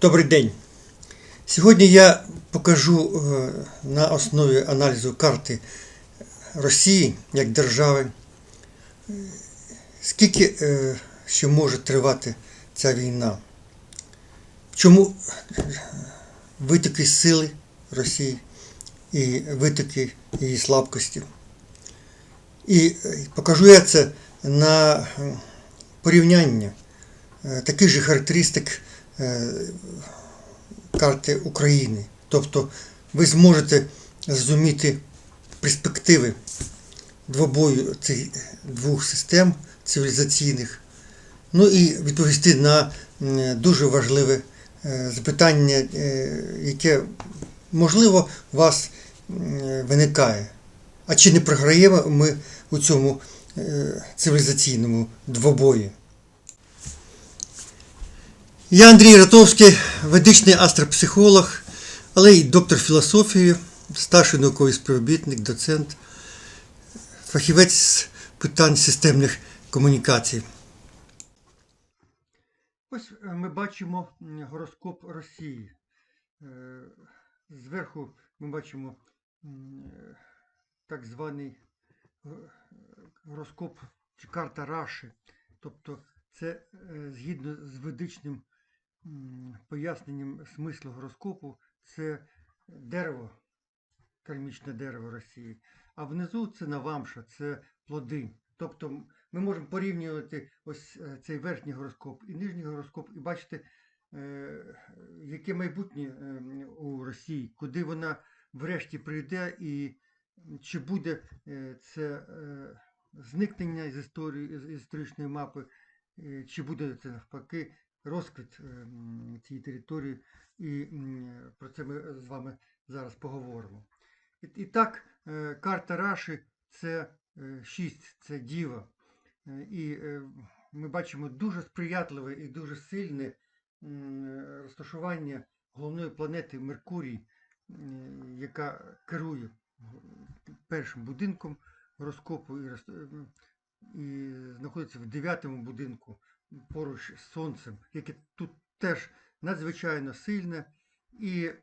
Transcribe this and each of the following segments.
Добрий день. Сьогодні я покажу е, на основі аналізу карти Росії як держави, е, скільки е, ще може тривати ця війна. Чому витоки сили Росії і витоки її слабкості. І покажу я це на порівняння таких же характеристик карти України. Тобто ви зможете зрозуміти перспективи двобою цих двох систем цивілізаційних, ну і відповісти на дуже важливе е, запитання, е, яке можливо у вас виникає. А чи не програємо ми у цьому е, цивілізаційному двобої? Я Андрій Ратовський, ведичний астропсихолог, але й доктор філософії, старший науковий співробітник, доцент, фахівець з питань системних комунікацій. Ось е, ми бачимо гороскоп Росії. Е, Зверху ми бачимо так званий е, гороскоп чи карта Раші. Тобто це згідно з ведичним поясненням смислу гороскопу, це дерево, кармічне дерево Росії. А внизу це Навамша, це плоди. Тобто ми можемо порівнювати ось е, цей верхній гороскоп і нижній гороскоп, і бачити, е, яке майбутнє е, у Росії, куди вона врешті прийде, і чи буде е, це зникнення з історії з історичної мапи, чи буде це навпаки розквіт е, цієї території, і про це ми з вами зараз поговоримо. І, так, е, карта Раші це 6, це діва. Е, І е, ми бачимо дуже сприятливе і дуже сильне розташування головної планети Меркурій, яка керує першим будинком гороскопу і, роз- м, і знаходиться в дев'ятому будинку поруч з Сонцем, яке тут теж надзвичайно сильне. І е,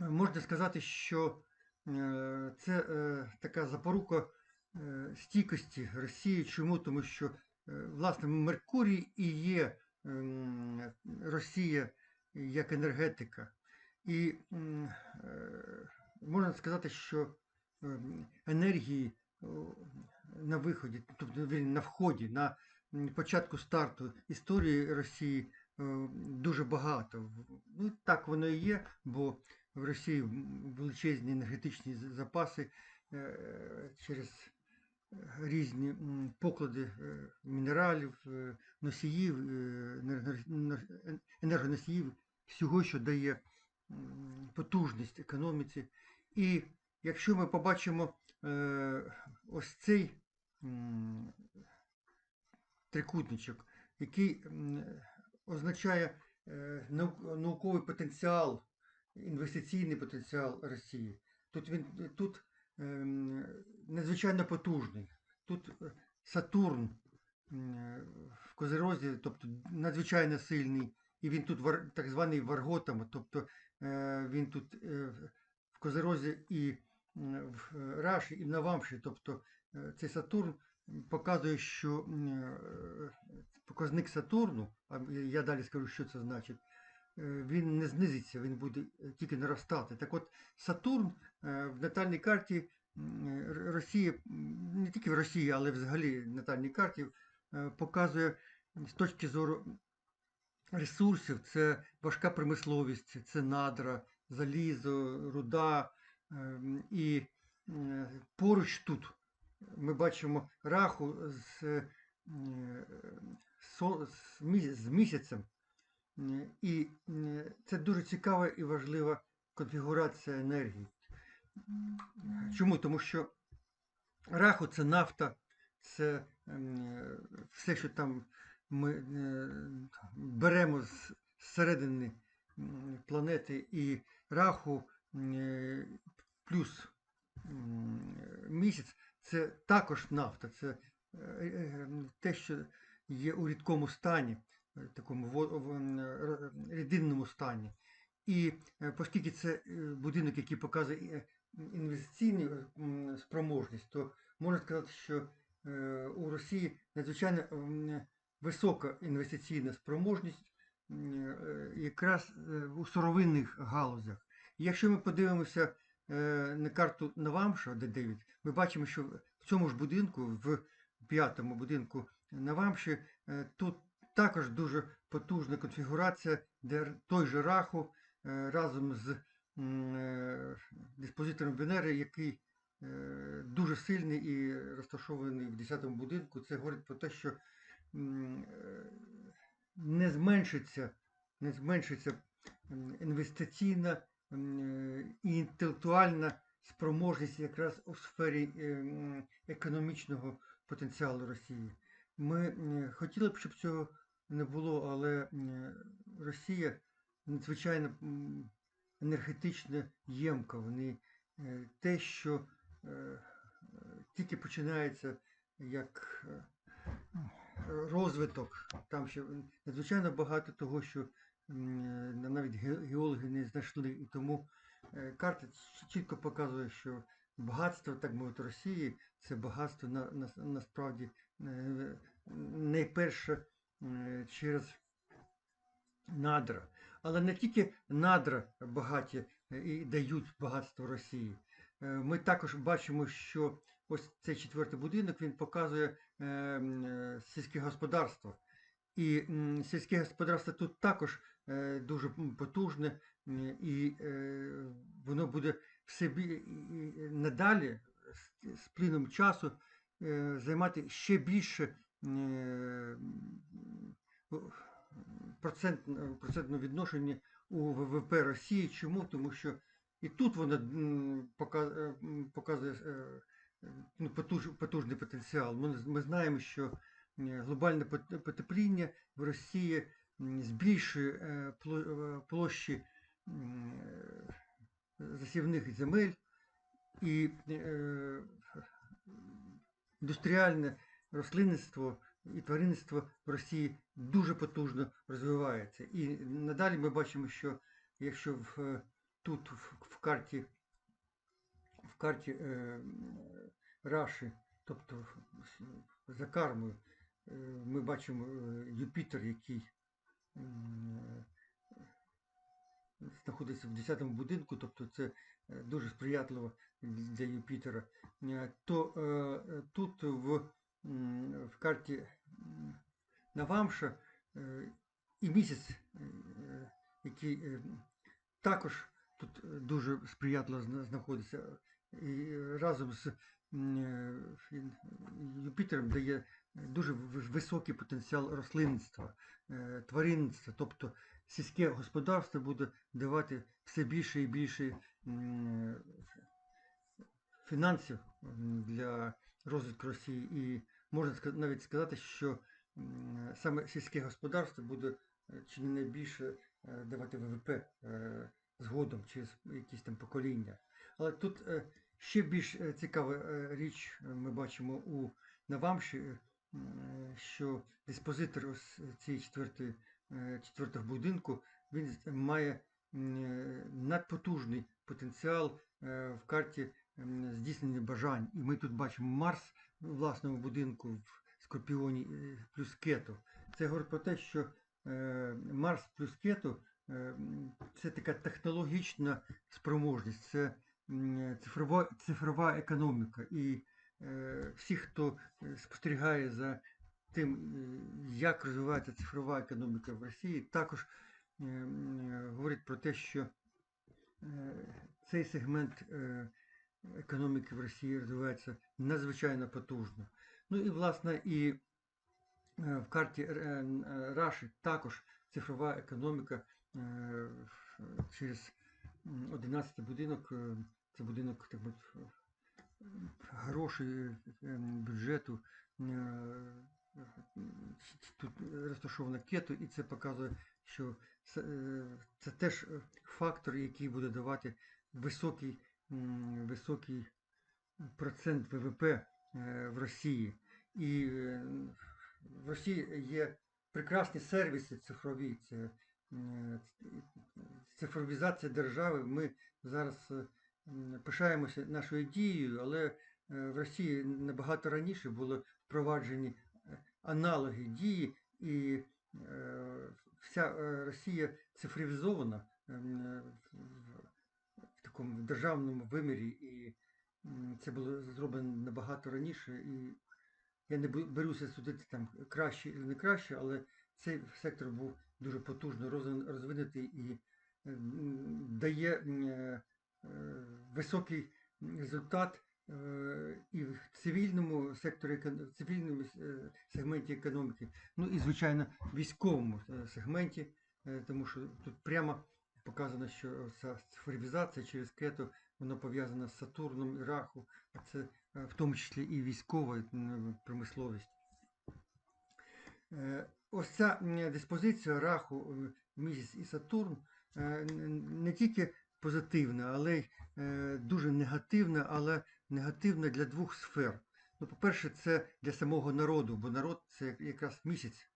можна сказати, що е, це е, така запорука стійкості Росії. Чому? Тому що власне Меркурій і є ем, Росія як енергетика. І можна сказати, що ем, енергії на виході, тобто на вході, на початку старту історії Росії е, дуже багато. Ну, так воно і є, бо в Росії величезні енергетичні запаси е, через різні поклади е, мінералів, носіїв, енерго- енер- енергоносіїв, всього, що дає потужність економіці. І якщо ми побачимо ось цей трикутничок, який означає е, науковий потенціал, інвестиційний потенціал Росії. Тут він тут ем, надзвичайно потужний. Тут е, Сатурн в Козерозі, тобто надзвичайно сильний, і він тут так званий Варготом, тобто е, він тут е, в Козерозі і в е, Раші, і в Навамші, тобто е, цей Сатурн показує, що е, показник Сатурну, а я далі скажу, що це значить, е, він не знизиться, він буде тільки наростати. Так от Сатурн е, в натальній карті Росії, не тільки в Росії, але взагалі в натальній карті показує з точки зору ресурсів, це важка промисловість, це надра, залізо, руда. ем, І поруч тут ми бачимо раху з, е, з місяцем. І це дуже цікава і важлива конфігурація енергії. Чому? Тому що раху це нафта, це все, що там ми е, беремо з середини планети і раху плюс місяць це також нафта, це е, е, те, що є у рідкому стані. е, такому рідинному стані. І е, оскільки це е, будинок, який показує е, інвестиційну е, спроможність, то можна сказати, що е, у Росії надзвичайно висока інвестиційна спроможність е, якраз е, у сировинних галузях. І якщо ми подивимося е, на карту Навамша, де 9, ми бачимо, що в цьому ж будинку, в п'ятому будинку Навамші, е, тут також дуже потужна конфігурація, де той же Раху е, разом з е, диспозитором Венери, який е, дуже сильний і розташований в 10-му будинку, це говорить про те, що е, не зменшиться, не зменшиться інвестиційна е, і інтелектуальна спроможність якраз у сфері е, економічного потенціалу Росії. Ми хотіли б, щоб цього не було, але Росія надзвичайно м, енергетично ємка. Вони е, те, що е, е, тільки починається як е, розвиток, там ще надзвичайно багато того, що е, навіть геологи не знайшли. І тому е, карта чітко показує, що багатство, так мовити, Росії це багатство на, на, насправді е, найперше е, через надра. Але не тільки надра багаті е, і дають багатство Росії. Е, Ми також бачимо, що ось цей четвертий будинок він показує е, м, е, сільське господарство. І сільське господарство тут також е, дуже потужне, і е, воно буде все надалі з, плином часу е, займати ще більше е, процент, процентне відношення у ВВП Росії. Чому? Тому що і тут вона е, показує е, ну, потуж, потужний потенціал. Ми, знаємо, що е, глобальне пот- потепління в Росії збільшує е, е, площі е, засівних земель і індустріальне рослинництво і тваринництво в Росії дуже потужно розвивається. І надалі ми бачимо, що якщо в, тут в, карті в карті е, Раші, тобто за кармою, е, ми бачимо Юпітер, який знаходиться в 10-му будинку, тобто це е, дуже сприятливо для Юпітера, Е, то е, е, тут в, в карті Навамша е, і місяць, е, е, який е, також тут е, дуже сприятливо знаходиться, і разом з е, Юпітером дає дуже високий потенціал рослинництва, е, тваринництва, тобто сільське господарство буде давати все більше і більше фінансів для розвитку Росії. І можна навіть сказати, що саме сільське господарство буде е, чи не найбільше е, давати ВВП згодом через якісь там покоління. Але тут ще більш цікава річ ми бачимо у Навамші, що диспозитор ось цієї четвертої, е, четвертого будинку він має е, надпотужний потенціал е, в карті здійснення бажань. І ми тут бачимо Марс в власному будинку в Скорпіоні е, плюс кету. Це говорить про те, що е, Марс плюс кету е, це така технологічна спроможність, це цифрова, цифрова економіка. І е, всі, хто е, спостерігає за тим, е, як розвивається цифрова економіка в Росії, також е, м, е, говорять про те, що е, цей сегмент е, економіки в Росії розвивається надзвичайно потужно. Ну і власне і е, в карті е, е, Раші також цифрова економіка е, через 11 будинок, е, це будинок так мовити, е, грошей е, бюджету. е, Тут розташована кету, і це показує, що це, е, теж е, фактор, який буде давати високий, високий процент ВВП е, в Росії. І е, в Росії є прекрасні сервіси цифрові, це е, цифровізація держави. Ми зараз е, пишаємося нашою дією, але е, в Росії набагато раніше були впроваджені е, аналоги дії, і е, вся Росія цифровізована ем, в- такому державному вимірі, і це було зроблено набагато раніше. І я не беруся судити там краще чи не краще, але цей сектор був дуже потужно розвин- розвинутий і е, дає високий результат е, і в цивільному секторі, в цивільному е, сегменті економіки, ну і звичайно в військовому е, сегменті, тому що тут прямо показано, що ця цифровізація через кету вона пов'язана з Сатурном і Раху, а це в тому числі і військова промисловість. Ось ця диспозиція Раху, місяць і Сатурн не тільки позитивна, але е, дуже негативна, але негативна для двох сфер. Ну, по-перше, це для самого народу, бо народ це якраз місяць.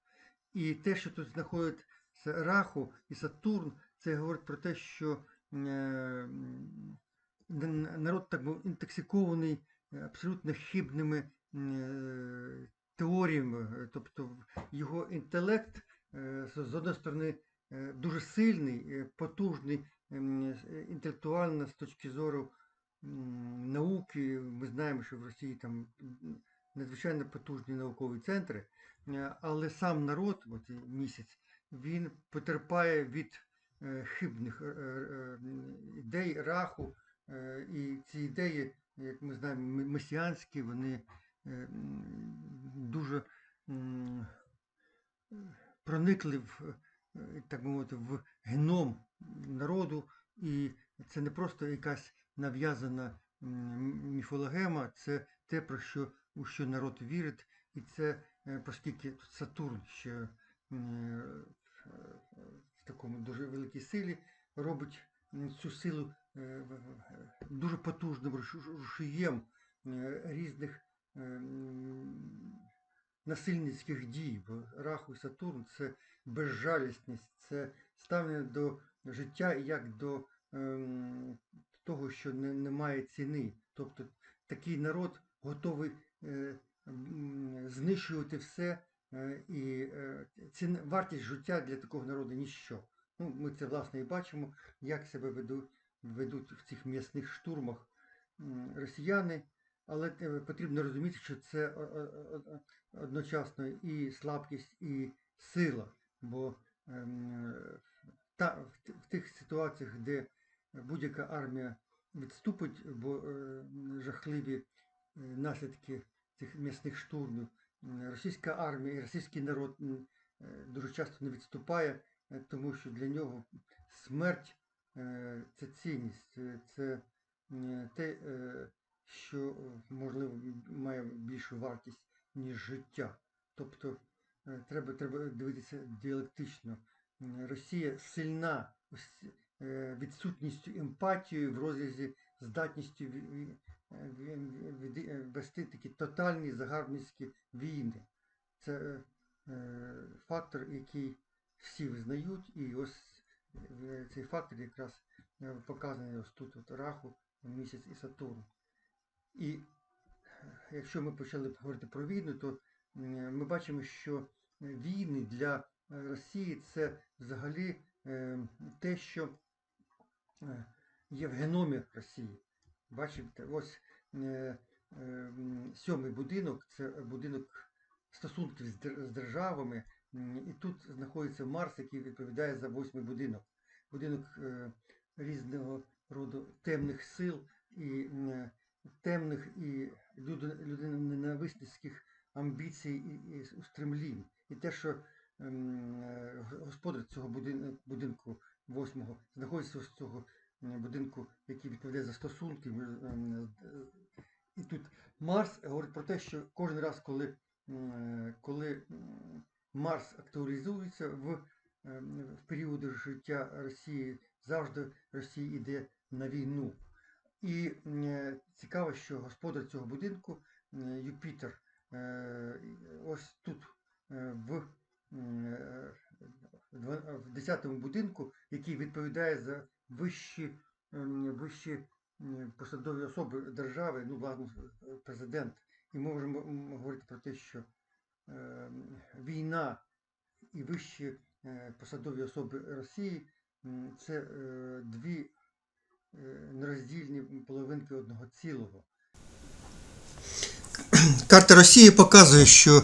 І те, що тут знаходиться Раху і Сатурн, це говорить про те, що е, народ так був інтоксикований е, абсолютно хибними е, теоріями, тобто його інтелект е, з одної сторони е, дуже сильний, потужний інтелектуально з точки зору науки. Ми знаємо, що в Росії там надзвичайно потужні наукові центри, е, але сам народ, от місяць, він потерпає від е, хибних ідей раху, і ці ідеї, як ми знаємо, месіанські, вони е, дуже проникли в, е, так би мовити, в геном народу, і це не просто якась нав'язана міфологема, це те, про що, у що народ вірить, і це, е, оскільки Сатурн ще е, в такому дуже великій силі робить цю силу е, дуже потужним руш- рушієм різних насильницьких дій, бо Раху і Сатурн це безжалісність, це ставлення до життя як до ем, того, що не, немає ціни. Тобто такий народ готовий е, знищувати все, е, і е, ціна, вартість життя для такого народу ніщо. Ну, ми це власне і бачимо, як себе ведуть, ведуть в цих м'ясних штурмах росіяни. Але е, потрібно розуміти, що це одночасно і слабкість, і сила. Бо та, в, тих ситуаціях, де будь-яка армія відступить, бо е, жахливі е, наслідки цих м'ясних штурмів, російська армія і російський народ е, дуже часто не відступає, тому що для нього смерть це цінність, це, те, що можливо має більшу вартість, ніж життя. Тобто треба, треба дивитися діалектично. Росія сильна е, відсутністю емпатії в розрізі здатністю е, е, вести такі тотальні загарбницькі війни. Це е, е, фактор, який всі визнають, і ось е, цей фактор якраз е, показаний ось тут от Раху, місяць і Сатурн. І е, якщо ми почали говорити про війну, то ми бачимо, що війни для е, Росії це взагалі е, те, що е, є в геномі Росії. Бачите, ось сьомий будинок це будинок стосунків з державами, і тут знаходиться Марс, який відповідає за восьмий будинок. Будинок різного роду темних сил і темних і люд- людиноненависницьких амбіцій і устремлінь. І те, що ем, е, господар цього будинку восьмого знаходиться з цього будинку, який відповідає за стосунки. ем, е, І тут Марс говорить про те, що кожен раз, коли, е, коли Марс актуалізується в, ем, в періоди життя Росії, завжди Росія йде на війну. І цікаво, що господар цього будинку Юпітер ось тут е, в м, 10-му будинку, який відповідає за вищі, вищі посадові особи держави, ну, власне, президент. І ми можемо говорити про те, що ем, війна і вищі е, посадові особи Росії це е, дві е, нероздільні половинки одного цілого. Карта Росії показує, що е,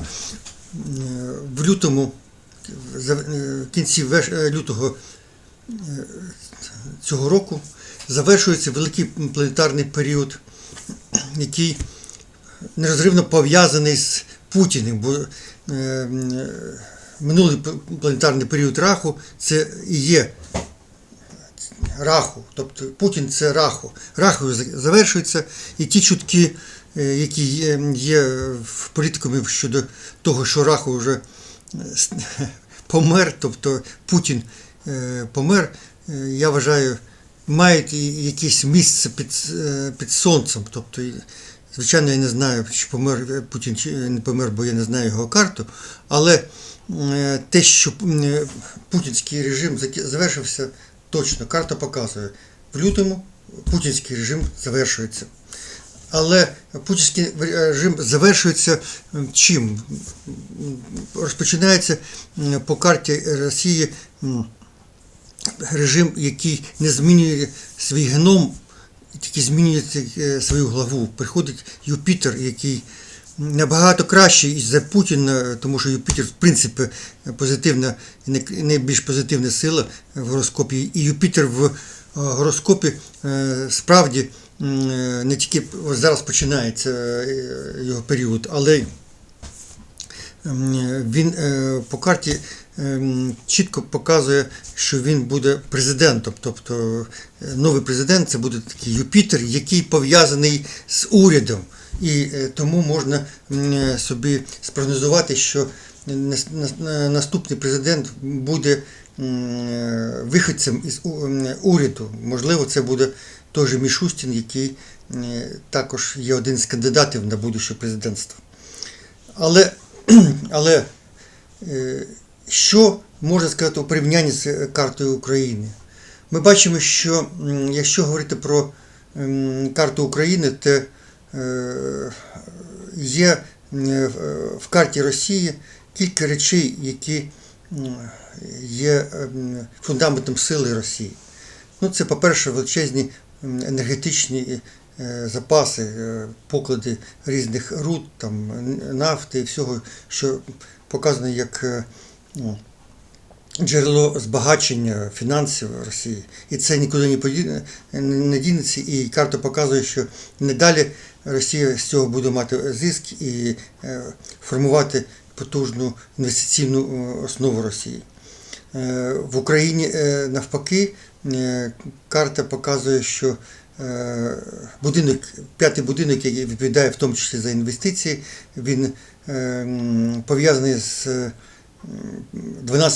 в лютому, е, в кінці е, лютого е, цього року завершується великий планетарний період, який нерозривно пов'язаний з Путіним. Бо минулий планетарний період раху це і є раху. Тобто Путін це раху. Раху завершується, і ті чутки, які є, є в політикумі щодо того, що раху вже е, помер, тобто Путін е, помер, е, я вважаю, мають якесь місце під, е, під сонцем. Тобто, звичайно, я не знаю, чи помер Путін чи не помер, бо я не знаю його карту. Але е, те, що е, путінський режим завершився, точно карта показує. В лютому путінський режим завершується. Але путінський режим завершується чим? Розпочинається по карті Росії режим, який не змінює свій геном, тільки змінює е, свою главу. Приходить Юпітер, який набагато кращий за Путіна, тому що Юпітер, в принципі, позитивна і найбільш позитивна сила в гороскопі. І Юпітер в е, гороскопі е, справді е, не тільки зараз починається його період, але він по карті чітко показує, що він буде президентом. Тобто новий президент це буде такий Юпітер, який пов'язаний з урядом. І е, тому можна е, собі спрогнозувати, що нас- нас- на- наступний президент буде е, виходцем із уряду. Можливо, це буде той же Мішустін, який також є один з кандидатів на будуще президентство. Але але що можна сказати у порівнянні з картою України? Ми бачимо, що якщо говорити про карту України, то є е, в- карті Росії кілька речей, які є фундаментом сили Росії. Ну, це, по-перше, величезні енергетичні е, запаси, е, поклади різних руд, там, нафти і всього, що показано як е, ну, джерело збагачення фінансів Росії. І це нікуди не поді- не дінеться. І карта показує, що недалі Росія з цього буде мати зиск і е, формувати потужну інвестиційну е, основу Росії. Е, В Україні навпаки карта показує, що будинок, п'ятий будинок, який відповідає в тому числі за інвестиції, він пов'язаний з е,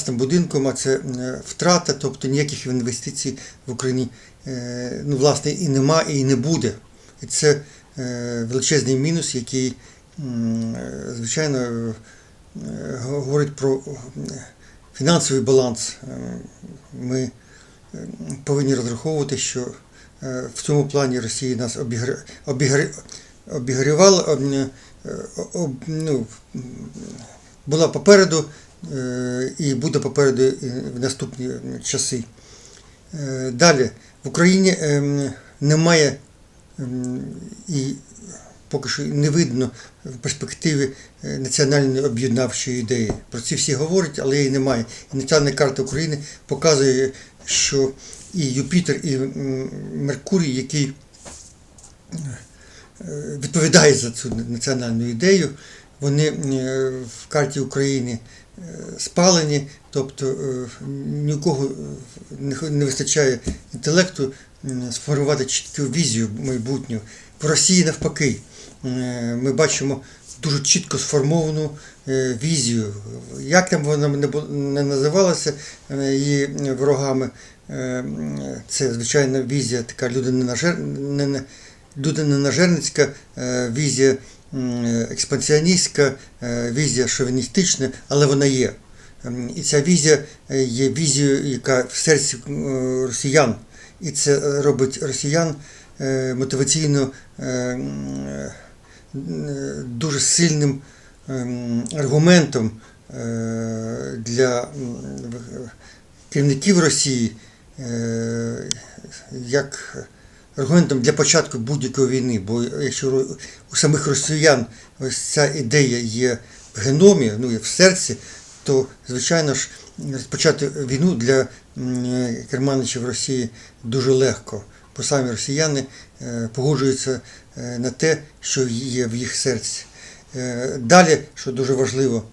м, будинком, а це втрата, тобто ніяких інвестицій в Україні ну, власне і нема, і не буде. І це величезний мінус, який, е, звичайно, е, говорить про е, фінансовий баланс. Е, Ми е, повинні розраховувати, що е, в цьому плані Росія нас обігр- обігр- обігрівала, об- е, об- ну, була попереду е, і буде попереду в наступні часи. Е, Далі, в Україні ем, немає ем, і поки що не видно в перспективі е, національної об'єднавчої ідеї. Про це всі говорять, але її немає. І національна карта України показує, що і Юпітер, і Меркурій, який е, відповідає за цю національну ідею, вони е, в карті України спалені, тобто ні у кого е, не вистачає інтелекту сформувати чітку візію майбутнього. В Росії навпаки, Е, ми бачимо дуже чітко сформовану е, візію. Як там вона не називалася е, її ворогами, е, це звичайно візія така е, візія експансіоністська, е, візія шовіністична, але вона є. Ем, І ця візія е, є візією, яка в серці е, росіян. І це е, робить росіян е, мотиваційно е, дуже сильним аргументом для керівників Росії, як аргументом для початку будь-якої війни. Бо якщо у самих росіян ось ця ідея є в геномі, ну є в серці, то звичайно ж розпочати війну для керманичів Росії дуже легко, бо самі росіяни е, погоджуються е, на те, що є в їх серці. Е, Далі, що дуже важливо,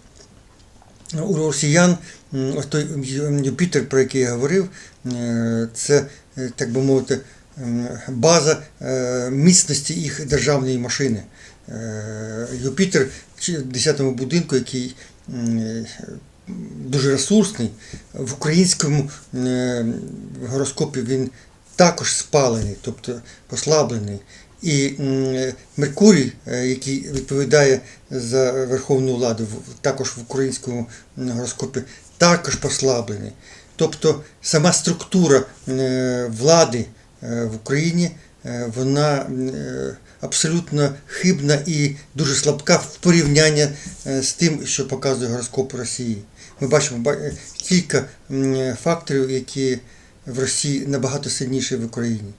у росіян ось той Юпітер, про який я говорив, це, так би мовити, база міцності їх державної машини. Юпітер в 10-му будинку, який дуже ресурсний, в українському е, гороскопі він також спалений, тобто послаблений. І Меркурій, е, який відповідає за верховну владу, також в українському гороскопі, також послаблений. Тобто сама структура е, влади в Україні вона абсолютно хибна і дуже слабка в порівнянні з тим, що показує гороскоп Росії. Ми бачимо кілька факторів, які в Росії набагато сильніші в Україні.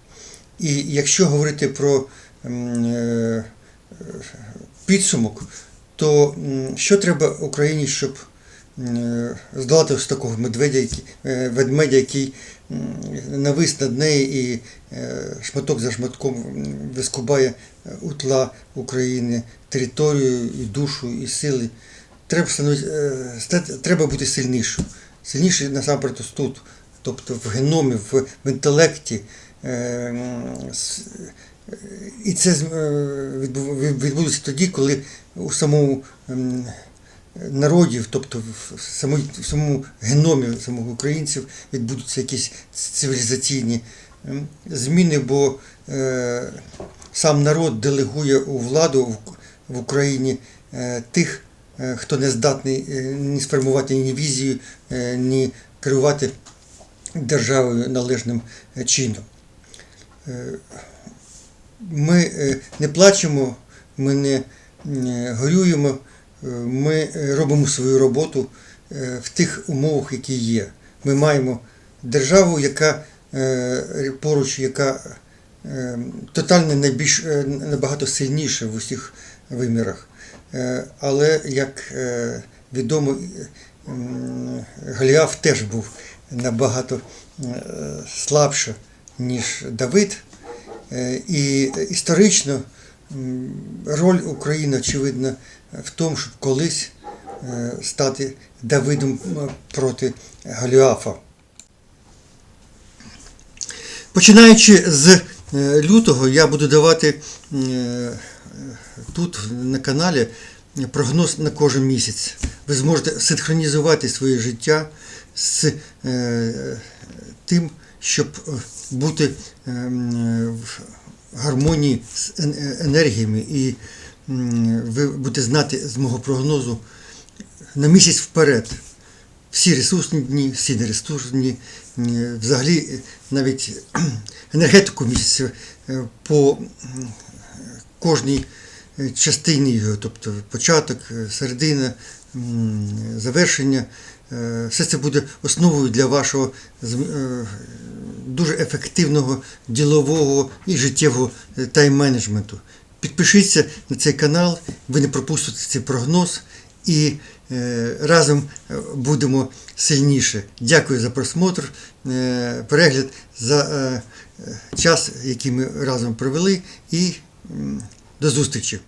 І якщо говорити про е, підсумок, то що треба Україні, щоб е, здолати ось такого медведя, е, ведмедя, який навис над нею і шматок за шматком вискубає утла України, територію, і душу, і сили. Треба, е, треба бути сильнішим. Сильніше насамперед тут, тобто в геномі, в, інтелекті. Е, І це е, відбу- від- відбудеться тоді, коли у самому народів, тобто в самій, в самому геномі самих українців відбудуться якісь цивілізаційні зміни, бо сам народ делегує у владу в, Україні тих, хто не здатний е, ні сформувати ні візію, е, ні керувати державою належним е, чином. Е, Ми е, не плачемо, ми не е, горюємо, е, ми е, робимо свою роботу е, в тих умовах, які є. Ми маємо державу, яка е, поруч, яка е, тотально найбільш е, набагато сильніша в усіх вимірах. Е, Але як е, відомо, е, Голіаф теж був набагато слабше, ніж Давид. І історично роль України, очевидно, в тому, щоб колись стати Давидом проти Голіафа. Починаючи з лютого, я буду давати е, тут на каналі прогноз на кожен місяць. Ви зможете синхронізувати своє життя з е, тим, щоб е, бути е, в гармонії з енергіями, і ви будете знати з мого прогнозу на місяць вперед. Всі ресурсні дні, всі нересурсні взагалі навіть енергетику місяця е, по кожній частині його, тобто початок, е, середина, завершення. Е, Все це буде основою для вашого дуже ефективного ділового і життєвого тайм-менеджменту. Підпишіться на цей канал, ви не пропустите цей прогноз і разом е, будемо сильніше. Дякую за просмотр, е, перегляд, за е, е, час, який ми разом провели, і до зустрічі!